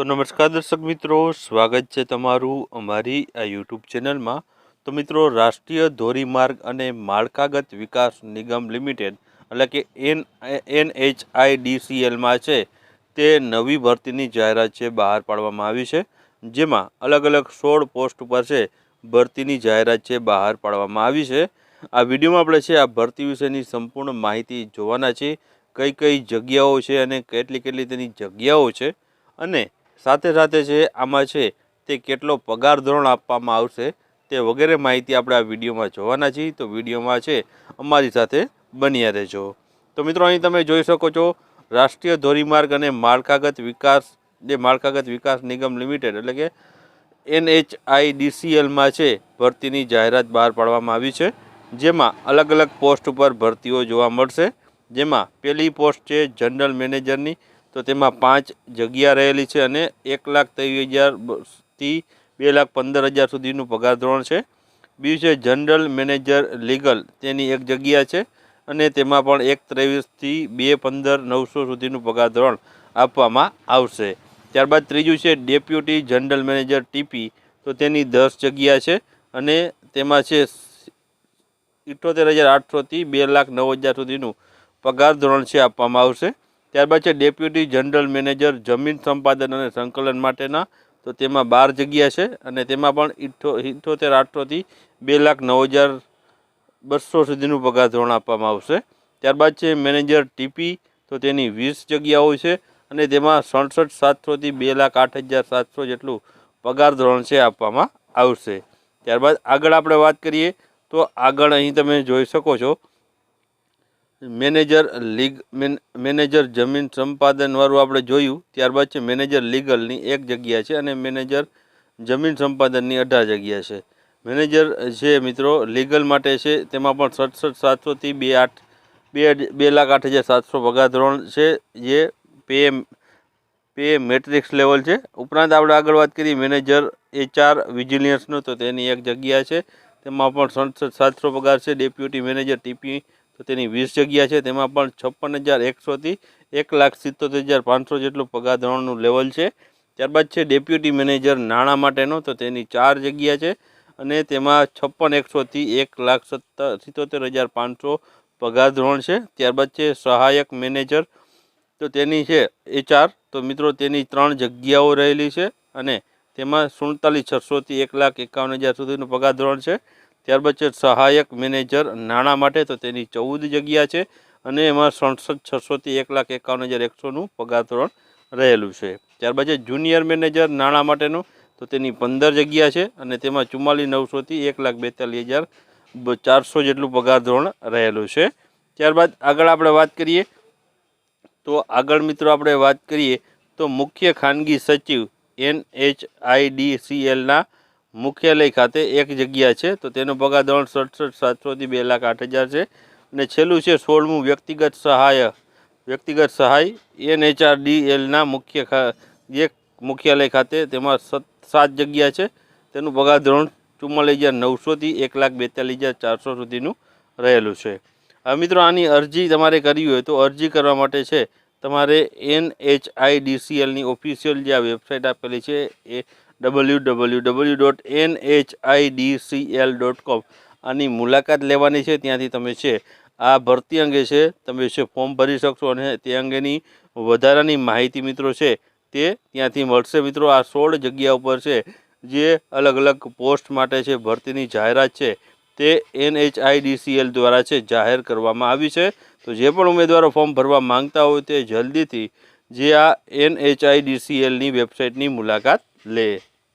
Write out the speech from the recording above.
તો નમસ્કાર દર્શક મિત્રો, સ્વાગત છે તમારું અમારી આ યુટ્યુબ ચેનલમાં. તો મિત્રો, રાષ્ટ્રીય ધોરીમાર્ગ અને માળખાગત વિકાસ નિગમ લિમિટેડ, એટલે કે એન એન એચ આઈ ડીસીએલમાં છે, તે નવી ભરતીની જાહેરાત છે બહાર પાડવામાં આવી છે, જેમાં અલગ અલગ સોળ પોસ્ટ ઉપર છે ભરતીની જાહેરાત છે બહાર પાડવામાં આવી છે. આ વિડીયોમાં આપણે છે આ ભરતી વિશેની સંપૂર્ણ માહિતી જોવાના છે, કઈ કઈ જગ્યાઓ છે અને કેટલી કેટલી તેની જગ્યાઓ છે, અને સાથે સાથે છે આમાં છે તે કેટલો પગાર ધોરણ આપવામાં આવશે તે વગેરે માહિતી આપણે આ વિડીયોમાં જોવાના છીએ. તો વિડીયોમાં છે અમારી સાથે બન્યા રહેજો. તો મિત્રો, અહીં તમે જોઈ શકો છો રાષ્ટ્રીય ધોરીમાર્ગ અને માળખાગત વિકાસ, જે માળખાગત વિકાસ નિગમ લિમિટેડ એટલે કે એનએચઆઈડીસીએલમાં છે ભરતીની જાહેરાત બહાર પાડવામાં આવી છે. જેમાં અલગ અલગ પોસ્ટ ઉપર ભરતીઓ જોવા મળશે. જેમાં પહેલી પોસ્ટ છે જનરલ મેનેજરની તો તેમાં પાંચ જગ્યા રહેલી છે અને એક લાખ ત્રેવીસ હજારથી બે લાખ પંદર હજાર સુધીનું પગાર ધોરણ છે. બીજું છે જનરલ મેનેજર લીગલ, તેની એક જગ્યા છે અને તેમાં પણ એક ત્રેવીસથી બે પંદર નવસો સુધીનું પગાર ધોરણ આપવામાં આવશે. ત્યારબાદ ત્રીજું છે ડેપ્યુટી જનરલ મેનેજર ટીપી, તો તેની દસ જગ્યા છે અને તેમાં છે ઇઠ્ઠોતેર હજાર આઠસોથી બે લાખ નવ હજાર સુધીનું પગાર ધોરણ છે આપવામાં આવશે. ત્યારબાદ છે ડેપ્યુટી જનરલ મેનેજર જમીન સંપાદન અને સંકલન માટેના. તો તેમાં બાર જગ્યા છે અને તેમાં પણ ઇઠ્ઠો ઇઠ્ઠોતેર આઠસોથી બે લાખ નવ હજાર બસો સુધીનું પગાર ધોરણ આપવામાં આવશે. ત્યારબાદ છે મેનેજર ટીપી, તો તેની વીસ જગ્યાઓ છે અને તેમાં સડસઠ સાતસોથી બે લાખ આઠ હજાર સાતસો જેટલું પગાર ધોરણ છે આપવામાં આવશે. ત્યારબાદ આગળ આપણે વાત કરીએ તો આગળ અહીં તમે જોઈ શકો છો મેનેજર લીગ મેનેજર જમીન સંપાદનવાળું આપણે જોયું, ત્યારબાદ છે મેનેજર લીગલની એક જગ્યા છે અને મેનેજર જમીન સંપાદનની અઢાર જગ્યા છે. મેનેજર છે મિત્રો લીગલ માટે છે, તેમાં પણ સડસઠ સાતસોથી બે આઠ બે બે લાખ આઠ હજાર સાતસો પગાર છે, જે પે પે મેટ્રિક્સ લેવલ છે. ઉપરાંત આપણે આગળ વાત કરીએ, મેનેજર એચઆર વિજિલિયન્સનો, તો તેની એક જગ્યા છે. તેમાં પણ સડસઠ સાતસો પગાર છે. ડેપ્યુટી મેનેજર ટીપી તો તેની વીસ જગ્યા છે, તેમાં પણ છપ્પન હજાર એકસોથી એક લાખ સિત્તોતેર હજાર પાંચસો જેટલું પગાર ધોરણનું લેવલ છે. ત્યારબાદ છે ડેપ્યુટી મેનેજર નાણાં માટેનો, તો તેની ચાર જગ્યા છે અને તેમાં છપ્પન એકસોથી એક લાખ સત્તર સિત્તોતેર હજાર પાંચસો પગાર ધોરણ છે. ત્યારબાદ છે સહાયક મેનેજર, તો તેની છે એચઆર, તો મિત્રો તેની ત્રણ જગ્યાઓ રહેલી છે અને તેમાં સુડતાલીસ છસોથી એક લાખ એકાવન હજાર સુધીનું પગાર ધોરણ છે. ત્યારબાદ છે સહાયક મેનેજર નાણાં માટે, તો તેની ચૌદ જગ્યા છે અને એમાં સડસઠ, છસોથી એક લાખ એકાવન હજાર એકસોનું પગાર ધોરણ રહેલું છે. ત્યારબાદ છે જુનિયર મેનેજર નાણાં માટેનું, તો તેની પંદર જગ્યા છે અને તેમાં ચુમ્માલીસ, નવસોથી એક લાખ બેતાલીસ હજાર ચારસો જેટલું પગાર ધોરણ રહેલું છે. ત્યારબાદ આગળ આપણે વાત કરીએ, તો આગળ મિત્રો આપણે વાત કરીએ, તો મુખ્ય ખાનગી સચિવ N H I D C એલના મુખ્યાલય ખાતે એક જગ્યા છે, તો તેનો પગાર ધોરણ સડસઠ સાતસોથી બે લાખ આઠ હજાર છે. અને છેલ્લું છે સોળમું વ્યક્તિગત સહાય. વ્યક્તિગત સહાય એનએચઆરડીએલના મુખ્ય એક મુખ્યાલય ખાતે તેમાં સાત જગ્યા છે. તેનું પગાર ધોરણ ચુમ્માલીસ હજાર નવસોથી એક લાખ બેતાલીસ હજાર ચારસો સુધીનું રહેલું છે. હવે મિત્રો, આની અરજી તમારે કરવી હોય તો અરજી કરવા માટે છે, તમારે એન એચ આઈ ડીસીએલની ઓફિશિયલ જે આ વેબસાઇટ આપેલી છે, એ W W W dot N H I C L dot com આની મુલાકાત લેવાની છે, ત્યાંથી તમે છે, આ ભરતી અંગે છે, તમે છે, ફોર્મ ભરી શકશો અને તે અંગેની વધારાની માહિતી મિત્રો છે, તે ત્યાંથી મળશે મિત્રો. આ સોળ જગ્યા ઉપર છે, જે અલગ અલગ પોસ્ટ માટે છે, ભરતીની જાહેરાત છે, તે N H I D C L દ્વારા છે, જાહેર કરવામાં આવી છે. તો જે પણ ઉમેદવારો ફોર્મ ભરવા માંગતા હોય તે જલ્દીથી જે આ એન એચ આઈ ડી વેબસાઇટની મુલાકાત લે.